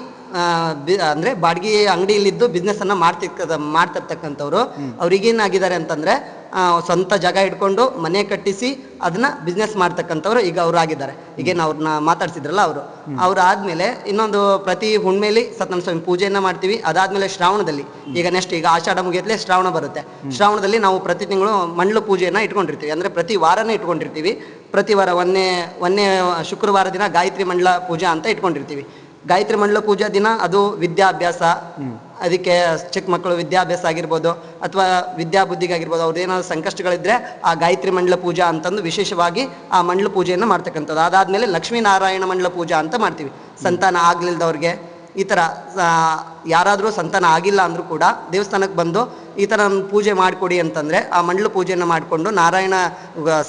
ಅಂದ್ರೆ ಬಾಡಿಗೆ ಅಂಗಡಿಯಲ್ಲಿದ್ದು ಬಿಸ್ನೆಸ್ ಅನ್ನ ಮಾಡ್ತಿರ್ತ ಮಾಡ್ತಿರ್ತಕ್ಕಂಥವ್ರು. ಅವ್ರಿಗೇನಾಗಿದ್ದಾರೆ ಅಂತಂದ್ರೆ ಆ, ಸ್ವಂತ ಜಾಗ ಇಟ್ಕೊಂಡು ಮನೆ ಕಟ್ಟಿಸಿ ಅದನ್ನ ಬಿಸ್ನೆಸ್ ಮಾಡ್ತಕ್ಕಂಥವ್ರು ಈಗ ಅವ್ರು ಆಗಿದ್ದಾರೆ ಈಗೇನು ಅವ್ರನ್ನ ಮಾತಾಡ್ಸಿದ್ರಲ್ಲ ಅವರು. ಅವ್ರು ಆದ್ಮೇಲೆ ಇನ್ನೊಂದು ಪ್ರತಿ ಹುಣ್ಮೇಲಿ ಸತ್ಯನಾರಾಯಣ ಸ್ವಾಮಿ ಪೂಜೆಯನ್ನ ಮಾಡ್ತೀವಿ. ಅದಾದ್ಮೇಲೆ ಶ್ರಾವಣದಲ್ಲಿ. ಈಗ ನೆಕ್ಸ್ಟ್ ಈಗ ಆಷಾಢ ಮುಗಿಯತ್ಲೆ ಶ್ರಾವಣ ಬರುತ್ತೆ. ಶ್ರಾವಣದಲ್ಲಿ ನಾವು ಪ್ರತಿ ತಿಂಗಳು ಮಂಡ್ಲು ಪೂಜೆಯನ್ನ ಇಟ್ಕೊಂಡಿರ್ತೀವಿ. ಅಂದ್ರೆ ಪ್ರತಿ ವಾರನೇ ಇಟ್ಕೊಂಡಿರ್ತೀವಿ. ಪ್ರತಿ ವಾರ ಒಂದೇ ಒಂದೇ ಶುಕ್ರವಾರ ದಿನ ಗಾಯತ್ರಿ ಮಂಡಲ ಪೂಜಾ ಅಂತ ಇಟ್ಕೊಂಡಿರ್ತೀವಿ. ಗಾಯತ್ರಿ ಮಂಡಲ ಪೂಜಾ ದಿನ ಅದು ವಿದ್ಯಾಭ್ಯಾಸ. ಅದಕ್ಕೆ ಚಿಕ್ಕ ಮಕ್ಕಳು ವಿದ್ಯಾಭ್ಯಾಸ ಆಗಿರ್ಬೋದು ಅಥವಾ ವಿದ್ಯಾಬುದ್ಧಿಗಾಗಿರ್ಬೋದು ಅವ್ರದ್ದು ಏನಾದ್ರು ಸಂಕಷ್ಟಗಳಿದ್ರೆ ಆ ಗಾಯತ್ರಿ ಮಂಡಲ ಪೂಜಾ ಅಂತಂದು ವಿಶೇಷವಾಗಿ ಆ ಮಂಡಲ ಪೂಜೆಯನ್ನು ಮಾಡ್ತಕ್ಕಂಥದ್ದು. ಅದಾದ್ಮೇಲೆ ಲಕ್ಷ್ಮೀನಾರಾಯಣ ಮಂಡಲ ಪೂಜಾ ಅಂತ ಮಾಡ್ತೀವಿ. ಸಂತಾನ ಆಗ್ಲಿಲ್ದವ್ರಿಗೆ. ಈ ಥರ ಯಾರಾದರೂ ಸಂತಾನ ಆಗಿಲ್ಲ ಅಂದರೂ ಕೂಡ ದೇವಸ್ಥಾನಕ್ಕೆ ಬಂದು ಈ ಥರ ನಮ್ಮ ಪೂಜೆ ಮಾಡಿಕೊಡಿ ಅಂತಂದರೆ ಆ ಮಂಡಲ ಪೂಜೆಯನ್ನು ಮಾಡಿಕೊಂಡು ನಾರಾಯಣ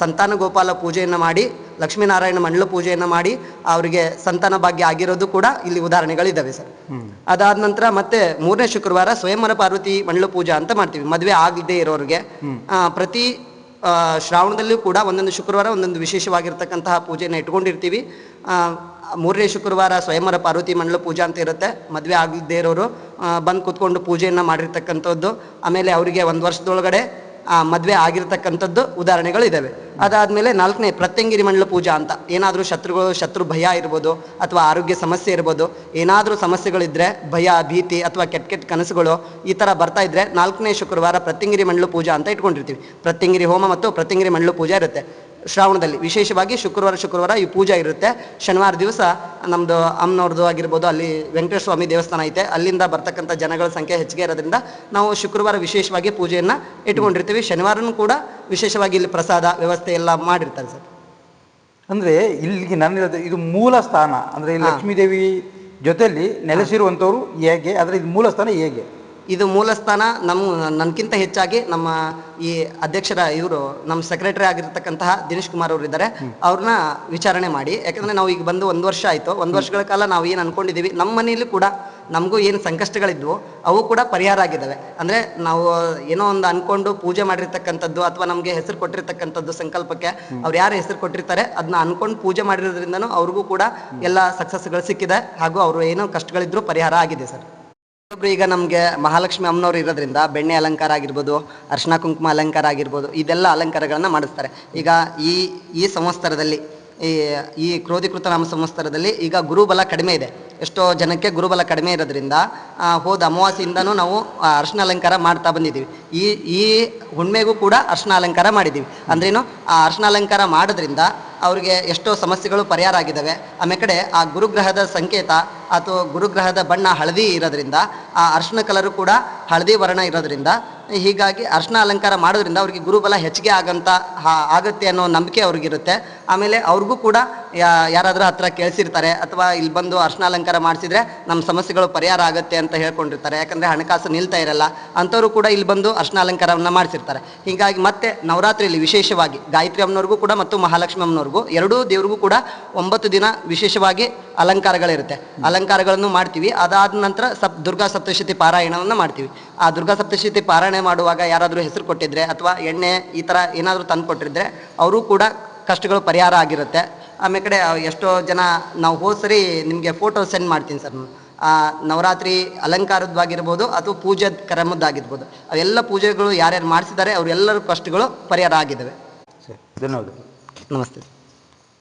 ಸಂತಾನ ಗೋಪಾಲ ಪೂಜೆಯನ್ನು ಮಾಡಿ ಲಕ್ಷ್ಮೀನಾರಾಯಣ ಮಂಡಲ ಪೂಜೆಯನ್ನು ಮಾಡಿ ಅವರಿಗೆ ಸಂತಾನ ಭಾಗ್ಯ ಆಗಿರೋದು ಕೂಡ ಇಲ್ಲಿ ಉದಾಹರಣೆಗಳಿದ್ದಾವೆ ಸರ್. ಅದಾದ ನಂತರ ಮತ್ತೆ ಮೂರನೇ ಶುಕ್ರವಾರ ಸ್ವಯಂವರ ಪಾರ್ವತಿ ಮಂಡಲ ಪೂಜಾ ಅಂತ ಮಾಡ್ತೀವಿ ಮದುವೆ ಆಗದೆ ಇರೋರಿಗೆ. ಪ್ರತಿ ಶ್ರಾವಣದಲ್ಲೂ ಕೂಡ ಒಂದೊಂದು ಶುಕ್ರವಾರ ಒಂದೊಂದು ವಿಶೇಷವಾಗಿರ್ತಕ್ಕಂತಹ ಪೂಜೆಯನ್ನು ಇಟ್ಕೊಂಡಿರ್ತೀವಿ. ಮೂರನೇ ಶುಕ್ರವಾರ ಸ್ವಯಂವರ ಪಾರ್ವತಿ ಮಂಡಲ ಪೂಜಾ ಅಂತ ಇರುತ್ತೆ. ಮದುವೆ ಆಗದೇ ಇರೋರು ಬಂದು ಕೂತ್ಕೊಂಡು ಪೂಜೆಯನ್ನು ಮಾಡಿರ್ತಕ್ಕಂಥದ್ದು ಆಮೇಲೆ ಅವರಿಗೆ ಒಂದು ವರ್ಷದೊಳಗಡೆ ಆ, ಮದ್ವೆ ಆಗಿರ್ತಕ್ಕಂಥದ್ದು ಉದಾಹರಣೆಗಳು ಇದ್ದಾವೆ ಅದಾದಮೇಲೆ ನಾಲ್ಕನೇ ಪ್ರತ್ಯಂಗಿರಿ ಮಂಡಲ ಪೂಜಾ ಅಂತ. ಏನಾದರೂ ಶತ್ರುಗಳು ಶತ್ರು ಭಯ ಇರ್ಬೋದು ಅಥವಾ ಆರೋಗ್ಯ ಸಮಸ್ಯೆ ಇರ್ಬೋದು ಏನಾದರೂ ಸಮಸ್ಯೆಗಳಿದ್ರೆ ಭಯ ಭೀತಿ ಅಥವಾ ಕೆಟ್ಟ ಕೆಟ್ಟ ಕನಸುಗಳು ಈ ಥರ ಬರ್ತಾ ಇದ್ದರೆ ನಾಲ್ಕನೇ ಶುಕ್ರವಾರ ಪ್ರತ್ಯಂಗಿರಿ ಮಂಡಲ ಪೂಜಾ ಅಂತ ಇಟ್ಕೊಂಡಿರ್ತೀವಿ. ಪ್ರತ್ಯಂಗಿರಿ ಹೋಮ ಮತ್ತು ಪ್ರತ್ಯಂಗಿರಿ ಮಂಡಲ ಪೂಜಾ ಇರುತ್ತೆ. ಶ್ರಾವಣದಲ್ಲಿ. ವಿಶೇಷವಾಗಿ ಶುಕ್ರವಾರ ಶುಕ್ರವಾರ ಈ ಪೂಜೆ ಇರುತ್ತೆ. ಶನಿವಾರ ದಿವಸ ನಮ್ಮದು ಅಮ್ಮನವ್ರದ್ದು ಆಗಿರ್ಬೋದು ಅಲ್ಲಿ ವೆಂಕಟೇಶ್ವರ ಸ್ವಾಮಿ ದೇವಸ್ಥಾನ ಐತೆ. ಅಲ್ಲಿಂದ ಬರ್ತಕ್ಕಂಥ ಜನಗಳ ಸಂಖ್ಯೆ ಹೆಚ್ಚಿಗೆ ಇರೋದ್ರಿಂದ ನಾವು ಶುಕ್ರವಾರ ವಿಶೇಷವಾಗಿ ಪೂಜೆಯನ್ನು ಇಟ್ಕೊಂಡಿರ್ತೀವಿ. ಶನಿವಾರನೂ ಕೂಡ ವಿಶೇಷವಾಗಿ ಇಲ್ಲಿ ಪ್ರಸಾದ ವ್ಯವಸ್ಥೆ ಎಲ್ಲ ಮಾಡಿರ್ತಾರೆ ಸರ್. ಅಂದರೆ ಇಲ್ಲಿಗೆ ನನ್ನ ಇದು ಮೂಲ ಸ್ಥಾನ. ಅಂದರೆ ಲಕ್ಷ್ಮೀದೇವಿ ಜೊತೆಯಲ್ಲಿ ನೆಲೆಸಿರುವಂಥವ್ರು ಹೇಗೆ? ಆದರೆ ಇದು ಮೂಲ ಸ್ಥಾನ ಹೇಗೆ? ಇದು ಮೂಲಸ್ಥಾನ ನಮ್ಮ ನನಗಿಂತ ಹೆಚ್ಚಾಗಿ ನಮ್ಮ ಈ ಅಧ್ಯಕ್ಷರ ಇವರು ನಮ್ಮ ಸೆಕ್ರೆಟರಿ ಆಗಿರ್ತಕ್ಕಂತಹ ದಿನೇಶ್ ಕುಮಾರ್ ಅವರು ಇದ್ದಾರೆ ಅವ್ರನ್ನ ವಿಚಾರಣೆ ಮಾಡಿ. ಯಾಕಂದ್ರೆ ನಾವು ಈಗ ಬಂದು ಒಂದು ವರ್ಷ ಆಯಿತು. ಒಂದು ವರ್ಷಗಳ ಕಾಲ ನಾವು ಏನು ಅನ್ಕೊಂಡಿದ್ದೀವಿ ನಮ್ಮ ಮನೆಯಲ್ಲಿ ಕೂಡ ನಮಗೂ ಏನು ಸಂಕಷ್ಟಗಳಿದ್ವು ಅವು ಕೂಡ ಪರಿಹಾರ ಆಗಿದ್ದಾವೆ ಅಂದರೆ ನಾವು ಏನೋ ಒಂದು ಅನ್ಕೊಂಡು ಪೂಜೆ ಮಾಡಿರ್ತಕ್ಕಂಥದ್ದು ಅಥವಾ ನಮಗೆ ಹೆಸರು ಕೊಟ್ಟಿರ್ತಕ್ಕಂಥದ್ದು ಸಂಕಲ್ಪಕ್ಕೆ ಅವ್ರು ಯಾರು ಹೆಸರು ಕೊಟ್ಟಿರ್ತಾರೆ ಅದನ್ನ ಅನ್ಕೊಂಡು ಪೂಜೆ ಮಾಡಿರೋದ್ರಿಂದನೂ ಅವ್ರಿಗೂ ಕೂಡ ಎಲ್ಲ ಸಕ್ಸಸ್ಗಳು ಸಿಕ್ಕಿದೆ. ಹಾಗೂ ಅವರು ಏನೋ ಕಷ್ಟಗಳಿದ್ರು ಪರಿಹಾರ ಆಗಿದೆ ಸರ್. ಒಬ್ರು ಈಗ ನಮಗೆ ಮಹಾಲಕ್ಷ್ಮಿ ಅಮ್ಮನವರು ಇರೋದ್ರಿಂದ ಬೆಣ್ಣೆ ಅಲಂಕಾರ ಆಗಿರ್ಬೋದು ಅರ್ಶನ ಕುಂಕುಮ ಅಲಂಕಾರ ಆಗಿರ್ಬೋದು, ಇದೆಲ್ಲ ಅಲಂಕಾರಗಳನ್ನು ಮಾಡಿಸ್ತಾರೆ. ಈಗ ಈ ಈ ಸಂವತ್ಸರದಲ್ಲಿ, ಈ ಈ ಕ್ರೋಧಿಕೃತ ನಾಮ ಸಂವತ್ಸರದಲ್ಲಿ ಈಗ ಗುರುಬಲ ಕಡಿಮೆ ಇದೆ. ಎಷ್ಟೋ ಜನಕ್ಕೆ ಗುರುಬಲ ಕಡಿಮೆ ಇರೋದ್ರಿಂದ ಹೋದ ಅಮಾವಾಸ್ಯೆಯಿಂದನೂ ನಾವು ಅರ್ಶಿನ ಅಲಂಕಾರ ಮಾಡ್ತಾ ಬಂದಿದ್ದೀವಿ. ಈ ಈ ಹುಣ್ಮೆಗೂ ಕೂಡ ಅರ್ಶನ ಅಲಂಕಾರ ಮಾಡಿದ್ದೀವಿ. ಅಂದ್ರೇನು, ಆ ಅರ್ಶನ ಅಲಂಕಾರ ಮಾಡೋದ್ರಿಂದ ಅವ್ರಿಗೆ ಎಷ್ಟೋ ಸಮಸ್ಯೆಗಳು ಪರಿಹಾರ ಆಗಿದ್ದಾವೆ. ಆಮೇಲೆ ಕಡೆ ಆ ಗುರುಗ್ರಹದ ಸಂಕೇತ ಅಥವಾ ಗುರುಗ್ರಹದ ಬಣ್ಣ ಹಳದಿ ಇರೋದ್ರಿಂದ, ಆ ಅರ್ಶನ ಕಲರು ಕೂಡ ಹಳದಿ ವರ್ಣ ಇರೋದ್ರಿಂದ, ಹೀಗಾಗಿ ಅರ್ಶನ ಅಲಂಕಾರ ಮಾಡೋದ್ರಿಂದ ಅವ್ರಿಗೆ ಗುರುಬಲ ಹೆಚ್ಚಿಗೆ ಆಗಂತ ಆಗುತ್ತೆ ಅನ್ನೋ ನಂಬಿಕೆ ಅವ್ರಿಗಿರುತ್ತೆ. ಆಮೇಲೆ ಅವ್ರಿಗೂ ಕೂಡ ಯಾರಾದ್ರೂ ಹತ್ರ ಕೇಳಿಸಿರ್ತಾರೆ ಅಥವಾ ಇಲ್ಲಿ ಬಂದು ಅರ್ಶನಾಲಂಕಾರ ಮಾಡಿಸಿದ್ರೆ ನಮ್ಮ ಸಮಸ್ಯೆಗಳು ಪರಿಹಾರ ಆಗುತ್ತೆ ಅಂತ ಹೇಳ್ಕೊಂಡಿರ್ತಾರೆ. ಯಾಕಂದರೆ ಹಣಕಾಸು ನಿಲ್ತಾ ಇರಲ್ಲ. ಅಂಥವ್ರು ಕೂಡ ಇಲ್ಲಿ ಬಂದು ಅರ್ಶನಾಲಂಕಾರವನ್ನು ಮಾಡಿಸಿರ್ತಾರೆ. ಹೀಗಾಗಿ ಮತ್ತೆ ನವರಾತ್ರಿಯಲ್ಲಿ ವಿಶೇಷವಾಗಿ ಗಾಯತ್ರಿ ಅಮ್ಮನವ್ರಿಗೂ ಕೂಡ ಮತ್ತು ಮಹಾಲಕ್ಷ್ಮಿ ಅಮ್ಮನವ್ರಿಗೂ ಎರಡೂ ದೇವ್ರಿಗೂ ಕೂಡ ಒಂಬತ್ತು ದಿನ ವಿಶೇಷವಾಗಿ ಅಲಂಕಾರಗಳಿರುತ್ತೆ. ಅಲಂಕಾರಗಳನ್ನು ಮಾಡ್ತೀವಿ. ಅದಾದ ನಂತರ ಸಪ್, ದುರ್ಗಾ ಸಪ್ತಶತಿ ಪಾರಾಯಣವನ್ನು ಮಾಡ್ತೀವಿ. ಆ ದುರ್ಗಾ ಸಪ್ತಶತಿ ಪಾರಾಯಣ ಮಾಡುವಾಗ ಯಾರಾದರೂ ಹೆಸರು ಕೊಟ್ಟಿದ್ರೆ ಅಥವಾ ಎಣ್ಣೆ ಈ ಥರ ಏನಾದರೂ ತಂದು ಕೊಟ್ಟಿದ್ರೆ ಅವರು ಕೂಡ ಕಷ್ಟಗಳು ಪರಿಹಾರ ಆಗಿರುತ್ತೆ. ಆಮೇಲೆ ಕಡೆ ಎಷ್ಟೋ ಜನ ನಾವು ಹೋದ ಸರಿ ನಿಮಗೆ ಫೋಟೋ ಸೆಂಡ್ ಮಾಡ್ತೀನಿ ಸರ್ ನಾನು ಆ ನವರಾತ್ರಿ ಅಲಂಕಾರದ್ದಾಗಿರ್ಬೋದು ಅಥವಾ ಪೂಜೆ ಕ್ರಮದ್ದಾಗಿರ್ಬೋದು. ಅವೆಲ್ಲ ಪೂಜೆಗಳು ಯಾರ್ಯಾರು ಮಾಡಿಸಿದ್ದಾರೆ ಅವರೆಲ್ಲರ ಕಷ್ಟಗಳು ಪರಿಹಾರ ಆಗಿದ್ದಾವೆ. ಸರಿ ಧನ್ಯವಾದ ನಮಸ್ತೆ.